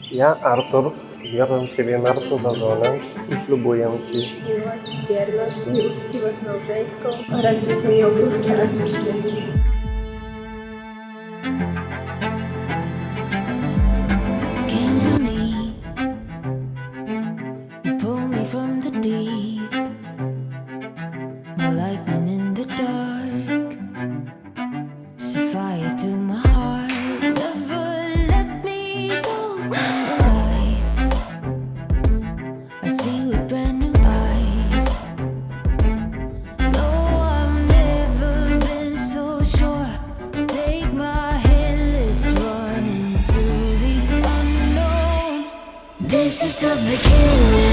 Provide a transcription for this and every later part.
Ja, Artur, biorę Ciebie, Marto, za żonę i ślubuję Ci miłość, wierność i uczciwość małżeńską oraz życie nieopróżne aż do śmierci. came to me. You pulled me from the deep. My lightning of the king.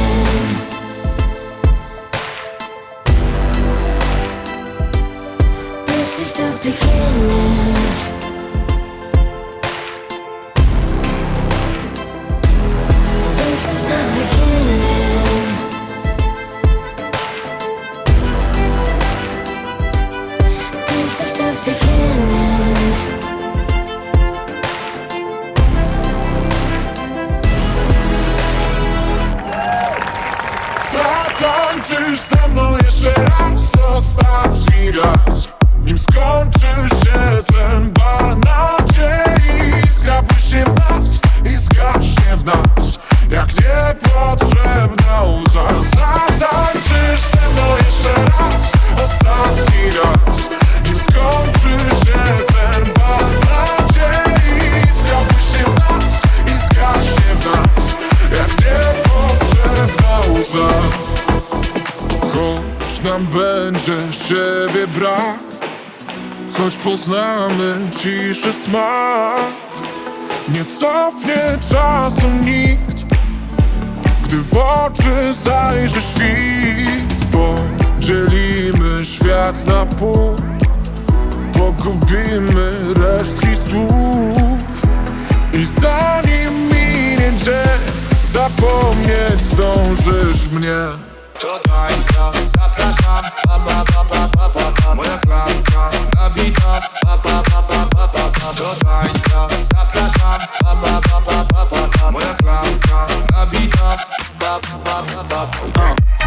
Choć nam będzie siebie brak. Choć poznamy ciszy smak. Nie cofnie czasu nikt Gdy w oczy zajrzy świt. Podzielimy świat na pół Pogubimy resztki słów. I zanim minie dzień Zapomnieć zdążysz mnie Uh.